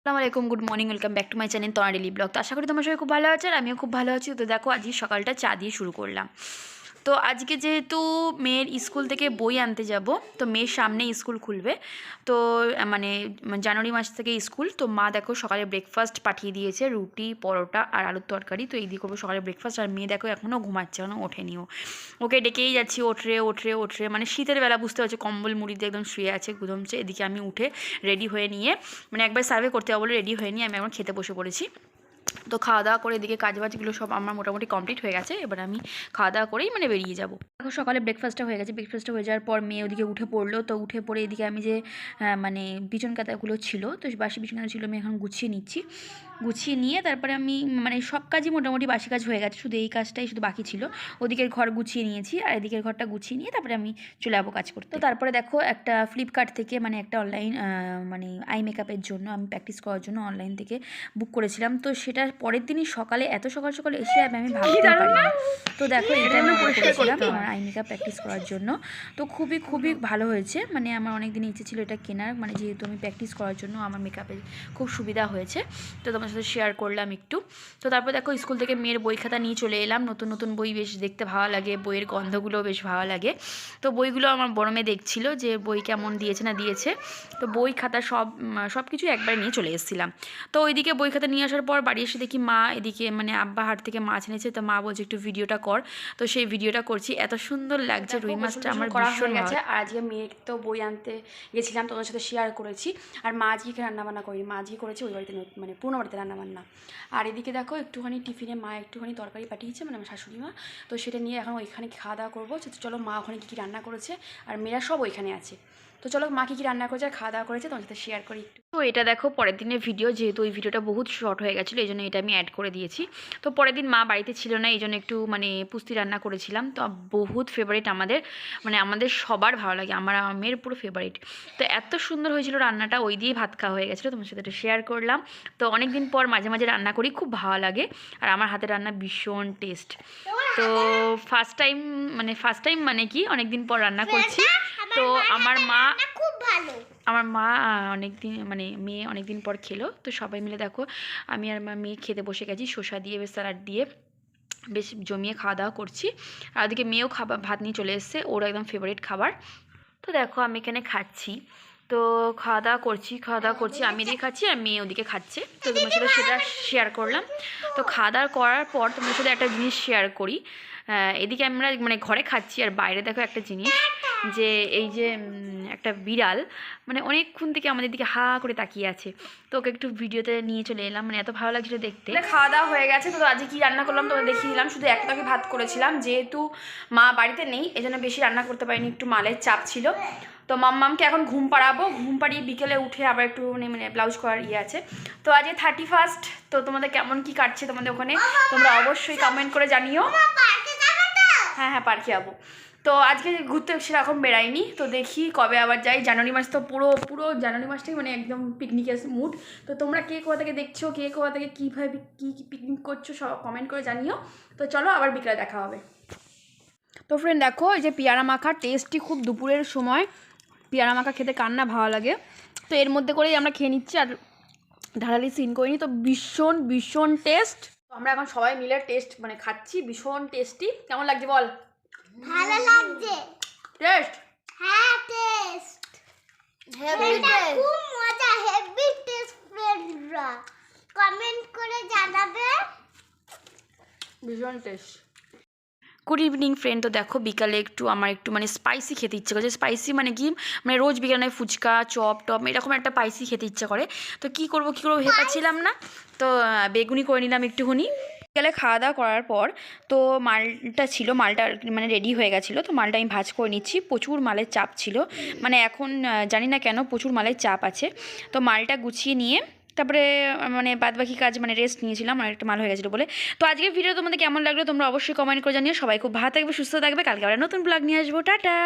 আসসালামু আলাইকুম, good morning, welcome back to my channel তোমার ডেলি ব্লগ। তো আশা করি তোমার সবাই খুব ভালো আছে আর আমিও খুব ভালো আছি। তো দেখো, আজকে সকালটা চা দিয়ে শুরু করলাম। তো আজকে যেহেতু মেয়ের স্কুল থেকে বই আনতে যাব, তো মেয়ের সামনে স্কুল খুলবে। তো মানে জানুয়ারি মাস থেকে স্কুল, তো মা দেখো সকালে ব্রেকফাস্ট পাঠিয়ে দিয়েছে, রুটি, পরোটা আর আলুর তরকারি। তো এই দিয়ে করব সকালে ব্রেকফাস্ট আর মেয়ে দেখো এখনও ঘুমাচ্ছে এখনও ওঠেনিও ওকে ডেকেই যাচ্ছি, ওঠরে ওঠরে ওঠরে। মানে শীতের বেলা বুঝতে পারছ, কম্বল মুড়ি দিয়ে একদম শুয়ে আছে গুদমছে এদিকে আমি উঠে রেডি হয়ে নিয়ে মানে একবার সার্ভে করতে হবে বলে রেডি হয়ে নিয়ে আমি এখন খেতে বসে পড়েছি। তো খাওয়া দাওয়া করে এদিকে কাজবাজগুলো সব আমার মোটামুটি কমপ্লিট হয়ে গেছে। এবার আমি খাওয়া দাওয়া করেই মানে বেরিয়ে যাব। এখন সকালে ব্রেকফাস্টটা হয়ে গেছে। ব্রেকফাস্টটা হয়ে যাওয়ার পর মেয়ে ওদিকে উঠে পড়ল। তো উঠে পড়ে এদিকে আমি যে মানে বিছন কাতাগুলো ছিল, তো বাসি বিছন কাতা ছিল আমি এখন গুছিয়ে নিচ্ছি। গুছিয়ে নিয়ে তারপরে আমি মানে সব কাজই মোটামুটি বাসি কাজ হয়ে গেছে। শুধু এই কাজটাই শুধু বাকি ছিল। ওদিকের ঘর গুছিয়ে নিয়েছি আর এদিকের ঘরটা গুছিয়ে নিয়ে তারপরে আমি চলে যাব কাজ করতে। তো তারপরে দেখো একটা ফ্লিপকার্ট থেকে মানে একটা অনলাইন মানে আই মেকআপের জন্য আমি প্র্যাকটিস করার জন্য অনলাইন থেকে বুক করেছিলাম। তো সেটা পরের দিনই সকালে এত সকাল সকাল এসে আমি আমি ভাবতে পারি না? তো দেখো এটা আমি করেছিলাম আমার আই মেকআপ প্র্যাকটিস করার জন্য। তো খুবই খুবই ভালো হয়েছে। মানে আমার অনেক দিন ইচ্ছে ছিল এটা কেনার। মানে যেহেতু আমি প্র্যাকটিস করার জন্য আমার মেকআপের খুব সুবিধা হয়েছে। তো তোমার সাথে শেয়ার করলাম একটু। তো তারপর দেখো স্কুল থেকে মেয়ের বই খাতা নিয়ে চলে এলাম। নতুন নতুন বই বেশ দেখতে ভালো লাগে। বইয়ের গন্ধগুলো বেশ ভালো লাগে। তো বইগুলো আমার বড় মেয়ে দেখছিল যে বই কেমন দিয়েছে না দিয়েছে। তো বই খাতা সব সব কিছু একবার নিয়ে চলে এসেছিলাম। তো ওইদিকে বই খাতা নিয়ে আসার পর বাড়ি এসে দেখি মা এদিকে মানে আব্বা হাট থেকে মাছ এনেছে তো মা বলছে একটু ভিডিওটা কর। তো সেই ভিডিওটা করছি। এত সুন্দর লাগছে রুই মাছটা আমার করা ভীষণ হয়ে গেছে। আর আজকে মেয়ের তো বই আনতে গেছিলাম তোমাদের সাথে শেয়ার করেছি। আর মা আজকে রান্নাবান্না করি মা আজকে করেছে ওই বাড়িতে মানে পুরনো বাড়িতে রান্নাবান্না। আর এদিকে দেখো একটুখানি টিফিনে মা একটুখানি তরকারি পাঠিয়েছে মানে আমার শাশুড়ি মা। তো সেটা নিয়ে এখন ওইখানে খাওয়া দাওয়া করব চলো মা ওখানে কী কী রান্না করেছে আর মেয়েরা সব ওইখানে আছে। তো চলো মা কি রান্না করেছে খাওয়া দাওয়া করেছে তোমার সাথে শেয়ার করি একটু। তো এটা দেখো পরের দিনের ভিডিও যেহেতু ওই ভিডিওটা বহুত শর্ট হয়ে গেছিল, এই জন্য এটা আমি অ্যাড করে দিয়েছি। তো পরের দিন মা বাড়িতে ছিল না, এই জন্য একটু মানে পুস্তি রান্না করেছিলাম। তো বহুত ফেভারিট আমাদের মানে আমাদের সবার ভালো লাগে, আমার মেয়ের পুরো ফেভারিট তো এত সুন্দর হয়েছিল রান্নাটা, ওই দিয়েই ভাত খাওয়া হয়ে গেছিল, তোমার সাথে শেয়ার করলাম। তো অনেক দিন পর মাঝে মাঝে রান্না করি, খুব ভালো লাগে, আর আমার হাতের রান্না ভীষণ টেস্ট তো ফার্স্ট টাইম মানে ফার্স্ট টাইম মানে কি অনেক দিন পর রান্না করছি। তো আমার মা খুব ভালো। আমার মা অনেক দিন মানে মেয়ে অনেক দিন পর খেলো। তো সবাই মিলে দেখো আমি আর আমার মেয়ে খেতে বসে গেছি শসা দিয়ে বেশ স্যালাড দিয়ে। বেশ জমিয়ে খাওয়া দাওয়া করছি। আর ওদিকে মেয়েও খাবার ভাত নিয়ে চলে এসছে ওর একদম ফেভারিট খাবার। তো দেখো আমি এখানে খাচ্ছি। তো খাওয়া দাওয়া করছি খাওয়া দাওয়া করছি আমি এদিকে খাচ্ছি আর মেয়ে ওদিকে খাচ্ছে। তো তোমার সাথে সেটা শেয়ার করলাম। তো খাওয়া দাওয়া করার পর তোমার সাথে একটা জিনিস শেয়ার করি। এদিকে আমরা মানে ঘরে খাচ্ছি আর বাইরে দেখো একটা জিনিস। যে এই যে একটা বিড়াল মানে অনেকক্ষণ থেকে আমাদের দিকে হা করে তাকিয়ে আছে। তো ওকে একটু ভিডিওতে নিয়ে চলে এলাম মানে এত ভালো লাগছিল দেখতে। খাওয়া দাওয়া হয়ে গেছে তো আজকে কি রান্না করলাম তোমরা দেখিয়ে দিলাম। শুধু এক টকে ভাত করেছিলাম যেহেতু মা বাড়িতে নেই এজন্য বেশি রান্না করতে পারিনি একটু মালের চাপ ছিল। তো মাম্মামকে এখন ঘুম পাড়াবো ঘুম পাড়িয়ে বিকেলে উঠে আবার একটু মানে মানে ব্লাউজ করার ইয়ে আছে। তো আজকে থার্টি ফার্স্ট তো তোমাদের কেমন কি কাটছে তোমাদের ওখানে তোমরা অবশ্যই কমেন্ট করে জানিও। হ্যাঁ হ্যাঁ পার্কে যাব। তো আজকে ঘুরতে সেরকম বেড়াইনি, তো দেখি কবে আবার যাই। জানুয়ারি মাস তো পুরো পুরো জানুয়ারি মাসটাই মানে একদম পিকনিকের মুড তো তোমরা কে কোথা থেকে দেখছ, কে কোথা থেকে কীভাবে কী কী পিকনিক করছ, সব কমেন্ট করে জানিও। তো চলো আবার বিকেলে দেখা হবে। তো ফ্রেন্ড দেখো, এই যে পেয়ারা মাখা টেস্টটি খুব দুপুরের সময়। পেয়ারা মাখা খেতে কান্না ভালো লাগে। তো এর মধ্যে করেই আমরা খেয়ে নিচ্ছি আর ঢালালি সিন করিনি, তো ভীষণ ভীষণ টেস্ট আমরা এখন সবাই মিলে টেস্ট মানে খাচ্ছি, ভীষণ টেস্টি কেমন লাগছে বল? ভালো লাগছে। টেস্ট হ্যাঁ টেস্ট হেভি টেস্ট খুব মজা হেভি টেস্ট ফ্রেন্ডরা কমেন্ট করে জানাবে। ভীষণ টেস্ট গুড ইভিনিং ফ্রেন্ড তো দেখো বিকালে একটু আমার একটু মানে স্পাইসি খেতে ইচ্ছে করছে স্পাইসি মানে কি? মানে রোজ বিকালে ফুচকা চপ টপ এরকম একটা স্পাইসি খেতে ইচ্ছে করে। তো কি করব কি করব ভেবে পাচ্ছিলাম না। তো বেগুনি করে নিলাম একটুখানি। বিকালে খাওয়া দাওয়া করার পর তো মালটা ছিল, মালটা মানে রেডি হয়ে গেছিল, তো মালটা আমি ভাজ করে নিচ্ছি। প্রচুর মালের চাপ ছিল। মানে এখন জানি না কেন প্রচুর মালের চাপ আছে। তো মালটা গুছিয়ে নিয়ে তারপরে মানে বাদবাকি কাজ মানে রেস্ট নিয়েছিলাম একটা মাল হয়ে গেছিল বলে। তো আজকের ভিডিও তোমাদের কেমন লাগল তোমরা অবশ্যই কমেন্ট করে জানিও। সবাই খুব ভালো থাকবে, সুস্থ থাকবে। কালকে আবার নতুন ব্লগ নিয়ে আসব। টাটা!